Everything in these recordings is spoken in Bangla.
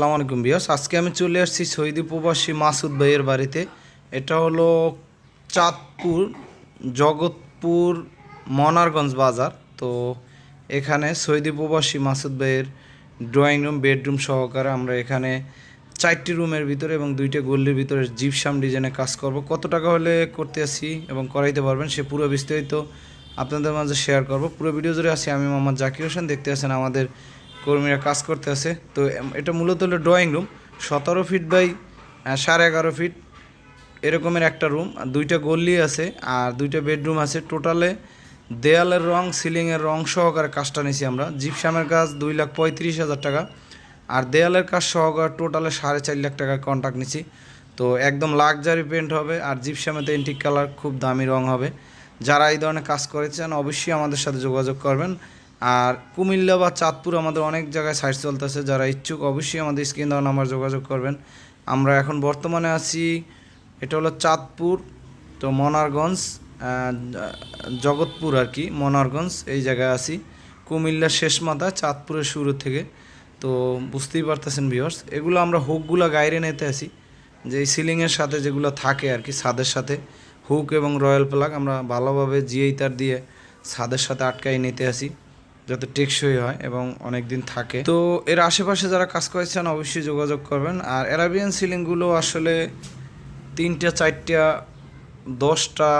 আসসালামু আলাইকুম বিয়াস আজকে আমি চলে আসছি সৌদি প্রবাসী মাসুদ ভাইয়ের বাড়িতে। এটা হলো চাঁদপুর, জগৎপুর, মনারগঞ্জ বাজার। তো এখানে সৌদি প্রবাসী মাসুদ ভাইয়ের ড্রয়িং রুম, বেডরুম সহকারে আমরা এখানে চারটি রুমের ভিতরে এবং দুইটা গল্লির ভিতরে জিপসাম ডিজাইনে কাজ করব। কত টাকা হলে করতে আসি এবং করাইতে পারবেন সে পুরো বিস্তারিত আপনাদের মাঝে শেয়ার করব। পুরো ভিডিও জুড়ে আছি আমি মোহাম্মদ জাকির হোসেন। দেখতে আছেন আমাদের কর্মীরা কাজ করতে আছে। তো এটা মূলত হলো ড্রয়িং রুম সতেরো ফিট বাই সাড়ে এগারো ফিট এরকমের একটা রুম আর দুইটা গল্লি আছে আর দুইটা বেডরুম আছে। টোটালে দেয়ালের রং সিলিংয়ের রং সহকারে কাজটা নিয়েছি আমরা। জিপসামের কাজ দুই লাখ পঁয়ত্রিশ হাজার টাকা। আর দেয়ালের কাজ সহকারে টোটালে সাড়ে চার লাখ টাকার কন্ট্রাক্ট নিছি তো একদম লাক্সারি পেন্ট হবে আর জিপসামেতে এন্টিক কালার খুব দামি রং হবে। যারা এই ধরনের কাজ করেছেন অবশ্যই আমাদের সাথে যোগাযোগ করবেন। আর কুমিল্লা বা চাঁদপুর আমাদের অনেক জায়গায় সাইট চলতেছে, যারা ইচ্ছুক অবশ্যই আমাদের স্ক্রিন দেওয়া নাম্বার যোগাযোগ করবেন। আমরা এখন বর্তমানে আছি, এটা হলো চাঁদপুর, তো মনারগঞ্জ জগৎপুর আর কি, মনারগঞ্জ, এই জায়গায় আছি। কুমিল্লার শেষ মাথা চাঁদপুরের শুরু থেকে, তো বুঝতেই পারতেছেন ভিওর্স এগুলো আমরা হুকগুলো গাইরে নিতে আসি যে সিলিংয়ের সাথে যেগুলো থাকে আর কি, ছাদের সাথে হুক এবং রয়্যাল প্লাগ আমরা ভালোভাবে জিএই তার দিয়ে ছাদের সাথে আটকাই নিতে আসি যাতে টেকসই হয় এবং অনেক দিন থাকে। তো এর আশেপাশে যারা কাজ করেছেন, অবশ্যই যোগাযোগ করবেন। আর অ্যারাবিয়ান সিলিংগুলো আসলে তিনটা, চারটা, দশটা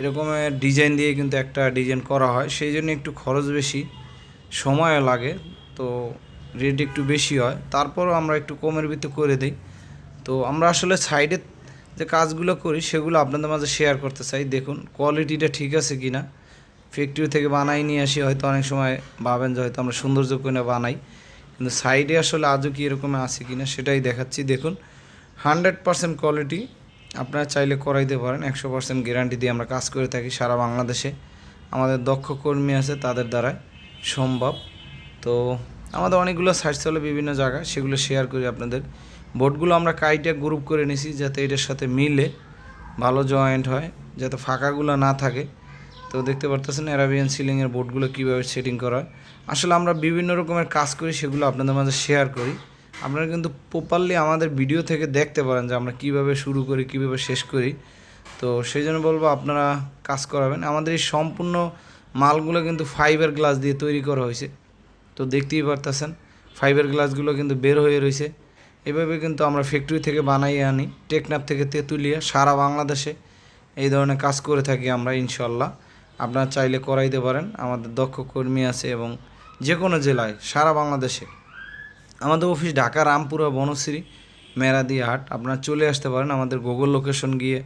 এরকমের ডিজাইন দিয়ে কিন্তু একটা ডিজাইন করা হয়। সেই জন্য একটু খরচ বেশি সময় লাগে, তো রেট একটু বেশি হয়। তারপরও আমরা একটু কমের ভিতরে করে দিই। তো আমরা আসলে সাইডে যে কাজগুলো করি, সেগুলো আপনাদের মাঝে শেয়ার করতে চাই। দেখুন কোয়ালিটিটা ঠিক আছে কি না ফ্যাক্টরি থেকে বানাই নিয়ে আসি, হয়তো অনেক সময় ভাবেন যে হয়তো আমরা সৌন্দর্য করে বানাই। কিন্তু সাইডে আসলে আজও কি এরকম আছে কি না সেটাই দেখাচ্ছি। দেখুন হান্ড্রেড পার্সেন্ট কোয়ালিটি আপনারা চাইলে করাইতে পারেন। একশো পার্সেন্ট গ্যারান্টি দিয়ে আমরা কাজ করে থাকি সারা বাংলাদেশে। আমাদের দক্ষ কর্মী আছে তাদের দ্বারাই সম্ভব। তো আমাদের অনেকগুলো সাইট চলে বিভিন্ন জায়গায়, সেগুলো শেয়ার করি আপনাদের। বোর্ডগুলো আমরা কাইটে গ্রুপ করে নিছি যাতে এটার সাথে মিলে ভালো জয়েন্ট হয়, যাতে ফাঁকাগুলো না থাকে। তো দেখতে পারতেছেন অ্যারাবিয়ান সিলিংয়ের বোর্ডগুলো কীভাবে সেটিং করা আসলে আমরা বিভিন্ন রকমের কাজ করি, সেগুলো আপনাদের মাঝে শেয়ার করি। আপনারা কিন্তু প্রপারলি আমাদের ভিডিও থেকে দেখতে পারেন যে আমরা কীভাবে শুরু করি, কীভাবে শেষ করি। তো সেই জন্য বলব আপনারা কাজ করাবেন। আমাদের এই সম্পূর্ণ মালগুলো কিন্তু ফাইবার গ্লাস দিয়ে তৈরি করা হয়েছে। তো দেখতেই পারতেছেন ফাইবার গ্লাসগুলো কিন্তু বের হয়ে রয়েছে। এভাবে কিন্তু আমরা ফ্যাক্টরি থেকে বানাইয়ে আনি টেকনাফ থেকে তেঁতুলিয়া, সারা বাংলাদেশে এই ধরনের কাজ করে থাকি আমরা ইনশাল্লাহ আপনারা চাইলে করাইতে পারেন। আমাদের দক্ষ কর্মী আছে এবং যে কোনো জেলায়, সারা বাংলাদেশে। আমাদের অফিস ঢাকা, রামপুরা, বনশ্রী, মেরাদি, হাট। আপনারা চলে আসতে পারেন আমাদের গুগল লোকেশন গিয়ে।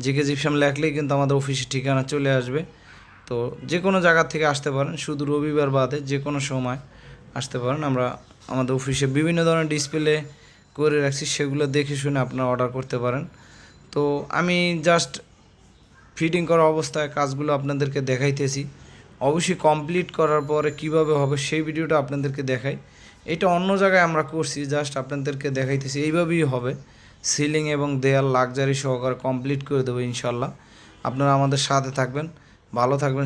জিকে জিপসাম লেখলেই কিন্তু আমাদের অফিসের ঠিকানা চলে আসবে। তো যে কোনো জায়গা থেকে আসতে পারেন, শুধু রবিবার বাদে যে কোনো সময় আসতে পারেন। আমরা আমাদের অফিসে বিভিন্ন ধরনের ডিসপ্লে করে রাখছি, সেগুলো দেখে শুনে আপনারা অর্ডার করতে পারেন। তো আমি জাস্ট ফিটিং করা অবস্থায় কাজগুলো আপনাদেরকে দেখাইতেছি। অবশ্যই কমপ্লিট করার পরে কীভাবে হবে সেই ভিডিওটা আপনাদেরকে দেখাই। এটা অন্য জায়গায় আমরা করছি জাস্ট আপনাদেরকে দেখাইতেছি। এইভাবেই হবে। সিলিং এবং দেয়াল লাক্সারি সহকারে কমপ্লিট করে দেবো ইনশাল্লাহ আপনারা আমাদের সাথে থাকবেন। ভালো থাকবেন